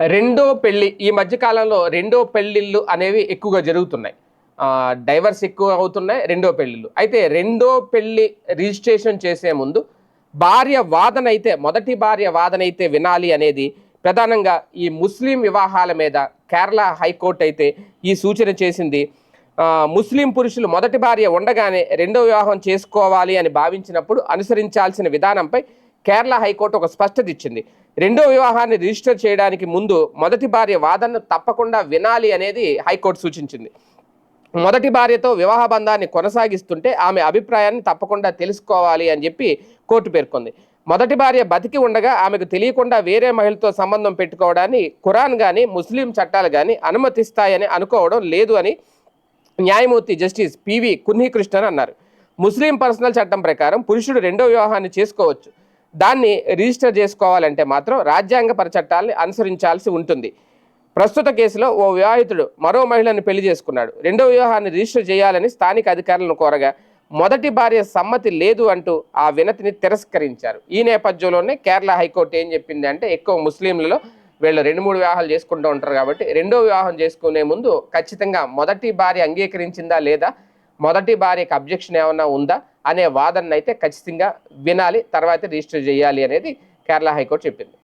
రెండో పెళ్ళి ఈ మధ్యకాలంలో రెండో పెళ్ళిళ్ళు అనేవి ఎక్కువగా జరుగుతున్నాయి. డైవర్స్ ఎక్కువ అవుతున్నాయి రెండో పెళ్ళిళ్ళు అయితే రెండో పెళ్ళి రిజిస్ట్రేషన్ చేసే ముందు భార్య వాదన అయితే మొదటి భార్య వాదన అయితే వినాలి అనేది ప్రధానంగా ఈ ముస్లిం వివాహాల మీద కేరళ హైకోర్టు అయితే ఈ సూచన చేసింది. ముస్లిం పురుషులు మొదటి భార్య ఉండగానే రెండో వివాహం చేసుకోవాలి అని భావించినప్పుడు అనుసరించాల్సిన విధానంపై కేరళ హైకోర్టు ఒక స్పష్టత ఇచ్చింది. రెండో వివాహాన్ని రిజిస్టర్ చేయడానికి ముందు మొదటి భార్య వాదనను తప్పకుండా వినాలి అనేది హైకోర్టు సూచించింది. మొదటి భార్యతో వివాహ బంధాన్ని కొనసాగిస్తుంటే ఆమె అభిప్రాయాన్ని తప్పకుండా తెలుసుకోవాలి అని చెప్పి కోర్టు పేర్కొంది. మొదటి భార్య బతికి ఉండగా ఆమెకు తెలియకుండా వేరే మహిళతో సంబంధం పెట్టుకోవడాన్ని ఖురాన్ కానీ ముస్లిం చట్టాలు కానీ అనుమతిస్తాయని అనుకోవడం లేదు అని న్యాయమూర్తి జస్టిస్ పివి కున్హీకృష్ణన్ అన్నారు. ముస్లిం పర్సనల్ చట్టం ప్రకారం పురుషుడు రెండో వివాహాన్ని చేసుకోవచ్చు. దాన్ని రిజిస్టర్ చేసుకోవాలంటే మాత్రం రాజ్యాంగపర చట్టాలని అనుసరించాల్సి ఉంటుంది. ప్రస్తుత కేసులో ఓ వివాహితుడు మరో మహిళను పెళ్ళి చేసుకున్నాడు. రెండో వివాహాన్ని రిజిస్టర్ చేయాలని స్థానిక అధికారులను కోరగా మొదటి భార్య సమ్మతి లేదు అంటూ ఆ వినతిని తిరస్కరించారు. ఈ నేపథ్యంలోనే కేరళ హైకోర్టు ఏం చెప్పింది అంటే ఎక్కువ ముస్లింలలో వీళ్ళు రెండు మూడు వివాహాలు చేసుకుంటూ ఉంటారు కాబట్టి రెండో వివాహం చేసుకునే ముందు ఖచ్చితంగా మొదటి భార్య అంగీకరించిందా లేదా? మొదటి భార్యకు అబ్జెక్షన్ ఏమైనా ఉందా? అనే వాదనైతే అయితే ఖచ్చితంగా వినాలి తర్వాత రిజిస్టర్ చేయాలి అనేది కేరళ హైకోర్టు చెప్పింది.